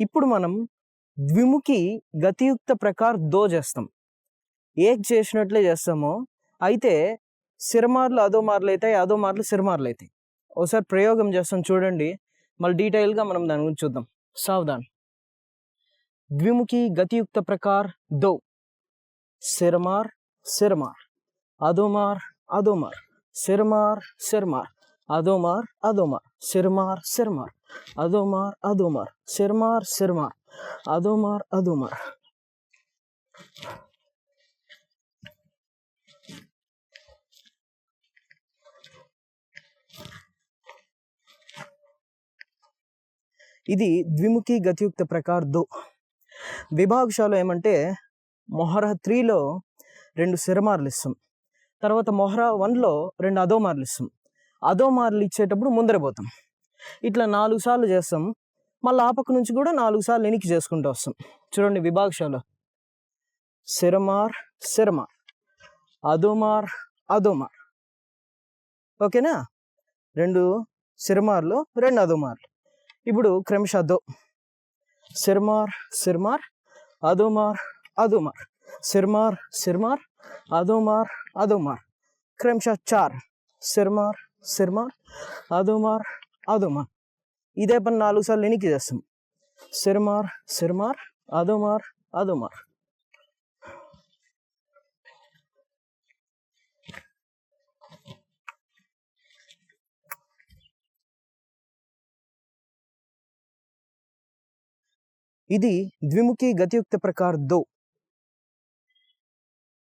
ఇప్పుడు మనం ద్విముఖి గతియుక్త ప్రకార్ దో చేస్తాం. ఏక్ చేసినట్లే చేస్తామో అయితే సిరమార్లు అదో మార్లు అవుతాయి అదో మార్లు సిరమార్లు అవుతాయి ఒకసారి ప్రయోగం చేస్తాం చూడండి. మళ్ళీ డీటెయిల్గా మనం దాని గురించి చూద్దాం. సావధాన్. ద్విముఖి గతియుక్త ప్రకార్ దో. సిరమార్ సిరమార్ అదోమార్ అదోమార్ సిరమార్ సిరమార్ అదోమార్ అదోమార్ సిర్మార్ సిర్మార్. అదోమార్ అదోమార్ సిర్మార్ సిర్మార్. అదోమార్ అదోమార్. ఇది ద్విముఖి గతియుక్త ప్రకార్ దో. ఏమంటే మొహరా త్రీలో రెండు సిరమార్లు ఇస్తాం తర్వాత మొహరా వన్లో రెండు అదోమార్లు ఇస్తాం అదోమార్లు ఇచ్చేటప్పుడు ముందర పోతాం. ఇట్లా నాలుగు సార్లు చేస్తాం. మళ్ళీ ఆ పక్క నుంచి కూడా నాలుగు సార్లు వెనక్కి చేసుకుంటూ వస్తాం. చూడండి విభాగశాల. సిరమార్ సిరమార్ అదోమార్ అదోమార్ ఓకేనా? రెండు సిరమార్లు రెండు అదోమార్లు ఇప్పుడు క్రమశ దో సిర్మార్ సిర్మార్ అదోమార్ అదోమార్ సిర్మార్ సిర్మార్ అదోమార్ అదోమార్ క్రమశ చార్. సిర్మార్ సిర్మార్ అదోమార్ అదోమార్. ఇదే పని నాలుగు సార్లు ఎనికి చేస్తాం సిర్మార్ సిర్మార్ అదోమార్ అదోమార్. ఇది ద్విముఖి గతియుక్త ప్రకార్ దో.